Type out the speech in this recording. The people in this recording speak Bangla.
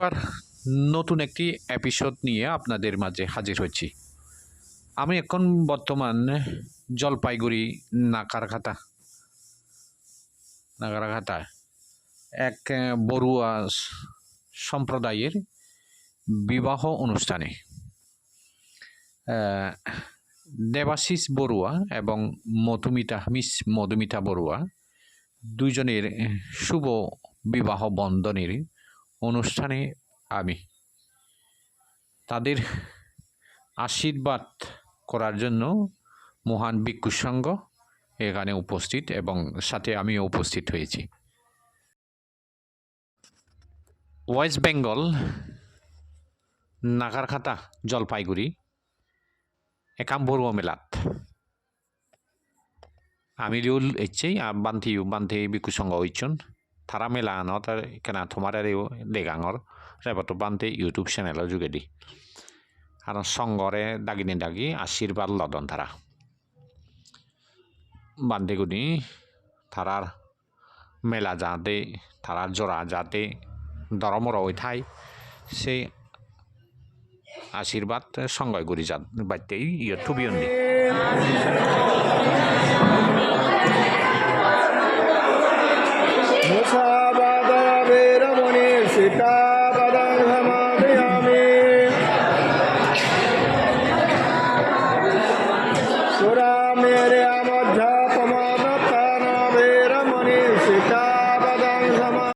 আর নতুন একটি এপিসোড নিয়ে আপনাদের মাঝে হাজির হয়েছি। আমি এখন বর্তমান জলপাইগুড়ি নাকারখাতা নাকারখাতা এক বড়ুয়া সম্প্রদায়ের বিবাহ অনুষ্ঠানে। দেবাশিস বড়ুয়া এবং মধুমিতা, মিস মধুমিতা বড়ুয়া দুজনের শুভ বিবাহ বন্ধনের অনুষ্ঠানে আমি। তাদের আশীর্বাদ করার জন্য মহান ভিক্ষু সংঘ এখানে উপস্থিত এবং সাথে আমিও উপস্থিত হয়েছি। ওয়েস্ট বেঙ্গল, নাগারখাতা জলপাইগুড়ি একাম বড়ুয়া মেলাত। আমি রিউল এসেই বান্তি বান্তি সংঘ হইছন থারা মেলা আর কেনা তোমার আর লেগাঙর রেবত বান্তে ইউটিউব চ্যানেলের যোগেদি আর সঙ্গরে দাগিনে দাগি আশীর্বাদ লদন তারা বান্দেগুনি তারার মেলা যাতে তারার জোড়া যাতে দরমর হয়ে থাই সেই আশীর্বাদ সঙ্গয় যা বাড়তেই ইয়ে থুবিয়ন্দি Baba.